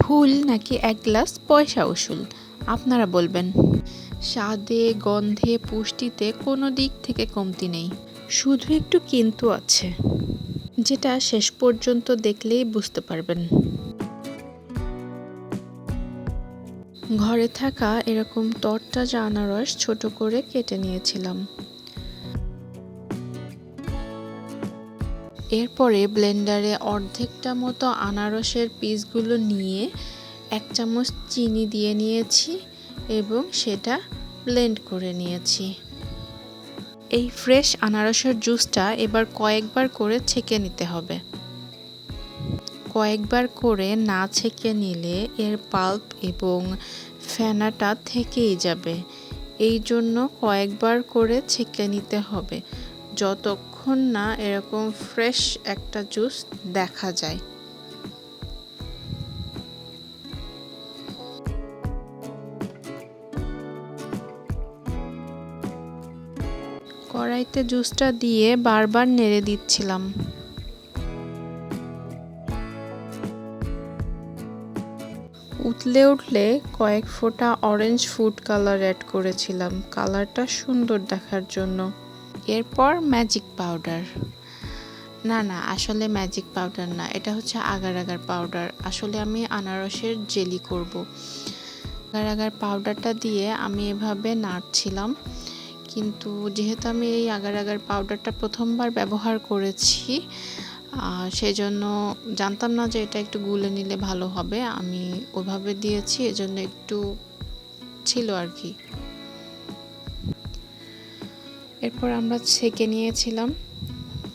ভুল নাকি এক গ্লাস পয়সা উসুল? আপনারা বলবেন, স্বাদে, গন্ধে, পুষ্টিতে কোনো দিক থেকে কমতি নেই। শুধু একটু কিন্তু আছে, যেটা শেষ পর্যন্ত দেখলেই বুঝতে পারবেন। ঘরে থাকা এরকম তরতাজা আনারস ছোট করে কেটে নিয়েছিলাম। এরপরে ব্লেন্ডারে অর্ধেকটা মতো আনারসের পিসগুলো নিয়ে এক চামচ চিনি দিয়ে নিয়েছি এবং সেটা ব্লেন্ড করে নিয়েছি। এই ফ্রেশ আনারসের জুসটা এবার কয়েকবার করে ছেঁকে নিতে হবে। কয়েকবার করে না ছেঁকে নিলে এর পাল্প এবং ফেনাটা থেকেই যাবে। এই জন্য কয়েকবার করে ছেঁকে নিতে হবে। যতক্ষণ না এরকম ফ্রেশ একটা জুস দেখা যায়। কড়াইতে জুসটা দিয়ে বারবার নেড়ে দিচ্ছিলাম। উতলে উঠলে কয়েক ফোঁটা অরেঞ্জ ফুড কালার অ্যাড করেছিলাম। কালারটা সুন্দর দেখার জন্য। এরপর ম্যাজিক পাউডার না না, আসলে ম্যাজিক পাউডার না, এটা হচ্ছে আগার আগার পাউডার আসলে আমি আনারসের জেলি করব। আগার আগার পাউডারটা দিয়ে আমি এভাবে নাড়ছিলাম, কিন্তু যেহেতু আমি এই আগার আগার পাউডারটা প্রথমবার ব্যবহার করেছি সেজন্য জানতাম না যে এটা একটু গুলে নিলে ভালো হবে। আমি ওভাবে দিয়েছি, এজন্য একটু ছিল আর কি। এরপর আমরা ছেঁকে নিয়েছিলাম।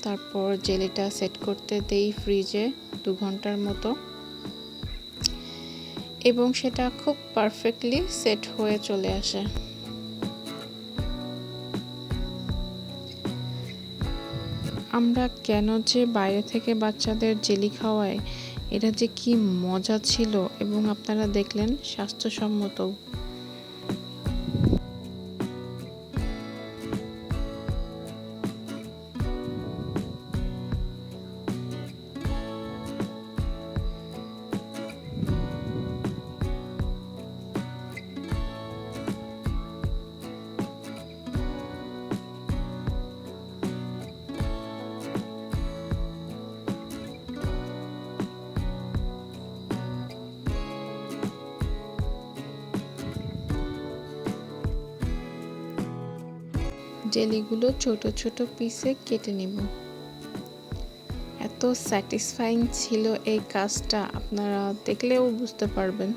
তারপর জেলিটা সেট করতে দেই ফ্রিজে দু ঘণ্টার মতো। এবং সেটা খুব পারফেক্টলি সেট হয়ে চলে আসে। আমরা কেন যে বাইরে থেকে বাচ্চাদের জেলি খাওয়াই, এটা যে কি মজা ছিল এবং আপনারা দেখলেন স্বাস্থ্যসম্মত জেলিগুলো ছোট ছোট পিসে কেটে নেব। এত স্যাটিসফাইং ছিল এই কাজটা, আপনারা দেখলেও বুঝতে পারবেন।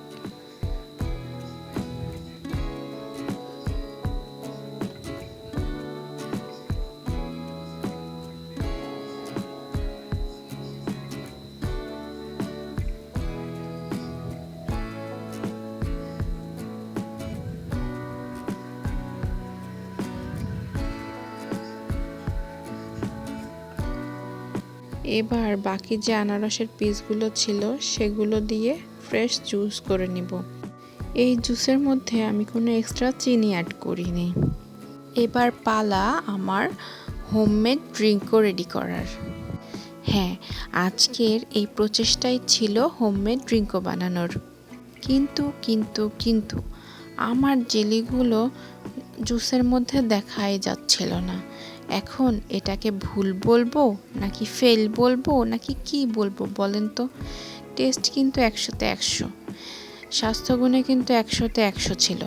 এবার বাকি যে আনারসের পিসগুলো ছিল, সেগুলো দিয়ে ফ্রেশ জুস করে নিব। এই জুসের মধ্যে আমি কোনো এক্সট্রা চিনি অ্যাড করিনি। এবার পালা আমার হোমমেড ড্রিঙ্কও রেডি করার। হ্যাঁ আজকের এই প্রচেষ্টাই ছিল হোমমেড ড্রিঙ্কও বানানোর। কিন্তু কিন্তু কিন্তু আমার জেলিগুলো জুসের মধ্যে দেখাই যাচ্ছিল না। এখন এটাকে ভুল বলব নাকি ফেল বলব নাকি কি বলব বলেন তো? টেস্ট কিন্তু একশোতে একশো। স্বাস্থ্যগুণে কিন্তু একশোতে একশো ছিল।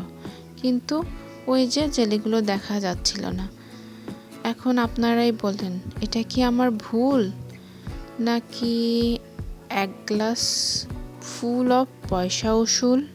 কিন্তু ওই যে জেলিগুলো দেখা যাচ্ছিল না। এখন আপনারাই বলেন, এটা কি আমার ভুল? নাকি এক গ্লাস ফুল অফ পয়সা উসুল?